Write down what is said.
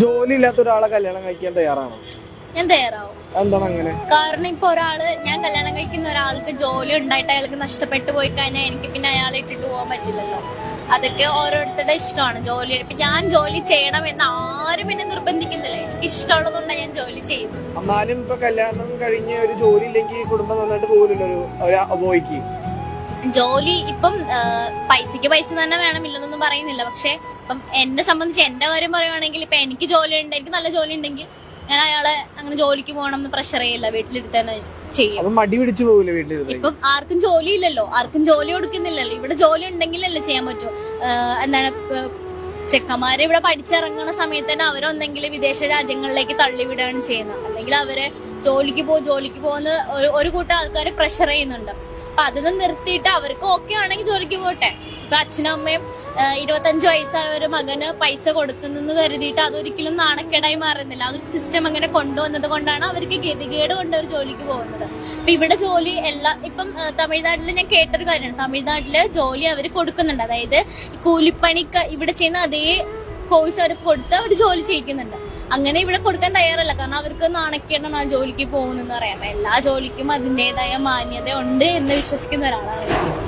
ജോലി ഇല്ലാത്ത ഒരാളെ കല്യാണം കഴിക്കാൻ തയ്യാറാണോ? ഞാൻ തയ്യാറാവും. എന്താണ് അങ്ങനെ? കാരണം ഇപ്പൊ ഒരാൾ ഞാൻ കല്യാണം കഴിക്കുന്ന ഒരാൾക്ക് ജോലി ഉണ്ടായിട്ട് അയാൾക്ക് നഷ്ടപ്പെട്ടു പോയി കഴിഞ്ഞാൽ എനിക്ക് പിന്നെ അയാളെ ഇട്ടിട്ട് പോകാൻ പറ്റില്ലല്ലോ. അതൊക്കെ ഓരോരുത്തരുടെ ഇഷ്ടമാണ് ജോലി. ഇപ്പൊ ഞാൻ ജോലി ചെയ്യണം എന്ന് ആരും എന്നെ നിർബന്ധിക്കുന്നില്ല. എനിക്ക് ഇഷ്ടമുള്ളതുകൊണ്ടാണ് ഞാൻ ജോലി ചെയ്യുന്നത്. എന്നാലും ഇപ്പൊ കല്യാണം കഴിഞ്ഞ് ഒരു ജോലി ഇല്ലെങ്കിൽ കുടുംബം നന്നായിട്ട് പോകില്ലല്ലോ ഒരു ഒരു അബോയ്ക്ക് ജോലി ഇപ്പം ആ, പൈസക്ക് പൈസ തന്നെ വേണമില്ലെന്നൊന്നും പറയുന്നില്ല. പക്ഷെ ഇപ്പം എന്നെ സംബന്ധിച്ച് എന്റെ കാര്യം പറയുവാണെങ്കിൽ ഇപ്പൊ എനിക്ക് ജോലി ഉണ്ട് എനിക്ക് നല്ല ജോലി ഉണ്ടെങ്കിൽ ഞാൻ അയാളെ അങ്ങനെ ജോലിക്ക് പോകണം എന്ന് പ്രഷർ ചെയ്യില്ല വീട്ടിലിരുത്ത് തന്നെ ചെയ്യും. അപ്പൊ മടി പിടിച്ചു പോകില്ല വീട്ടിലിരുന്ന് ഇപ്പം ആർക്കും ജോലി ഇല്ലല്ലോ ആർക്കും ജോലി കൊടുക്കുന്നില്ലല്ലോ. ഇവിടെ ജോലി ഉണ്ടെങ്കിലല്ലേ ചെയ്യാൻ പറ്റൂ. ആഹ് എന്താണ് ഇപ്പൊ ചെക്കന്മാരെ ഇവിടെ പഠിച്ചിറങ്ങുന്ന സമയത്ത് തന്നെ അവരൊന്നെങ്കിൽ വിദേശ രാജ്യങ്ങളിലേക്ക് തള്ളിവിടുകയാണ് ചെയ്യുന്നത്. അല്ലെങ്കിൽ അവരെ ജോലിക്ക് പോ ജോലിക്ക് പോകുന്ന ഒരു ഒരു കൂട്ടം ആൾക്കാർ പ്രഷർ ചെയ്യുന്നുണ്ട്. അപ്പൊ അതൊന്നും നിർത്തിയിട്ട് അവർക്ക് ഓക്കെ ആണെങ്കിൽ ജോലിക്ക് പോട്ടെ. ഇപ്പൊ അച്ഛനും അമ്മയും ഇരുപത്തഞ്ച് വയസ്സായ ഒരു മകന് പൈസ കൊടുക്കുന്നെന്ന് കരുതിയിട്ട് അതൊരിക്കലും നാണക്കേടായി മാറുന്നില്ല. അതൊരു സിസ്റ്റം അങ്ങനെ കൊണ്ടുവന്നത് കൊണ്ടാണ് അവർക്ക് ഗതികേട് കൊണ്ട് ഒരു ജോലിക്ക് പോകുന്നത്. ഇപ്പൊ ഇവിടെ ജോലി എല്ലാ ഇപ്പം തമിഴ്നാട്ടിൽ ഞാൻ കേട്ടൊരു കാര്യമാണ്. തമിഴ്നാട്ടിൽ ജോലി അവർ കൊടുക്കുന്നുണ്ട്. അതായത് കൂലിപ്പണിക്ക് ഇവിടെ ചെയ്യുന്ന അതേ കോഴ്സ് അവർ കൊടുത്ത് അവർ ജോലി ചെയ്യിക്കുന്നുണ്ട്. അങ്ങനെ ഇവിടെ കൊടുക്കാൻ തയ്യാറല്ല കാരണം അവർക്ക് നാണക്കേടാണ് ആ ജോലിക്ക് പോകുന്നെന്ന് പറയാം എല്ലാ ജോലിക്കും അതിന്റെതായ മാന്യത ഉണ്ട് എന്ന് വിശ്വസിക്കുന്ന ഒരാളാണ്.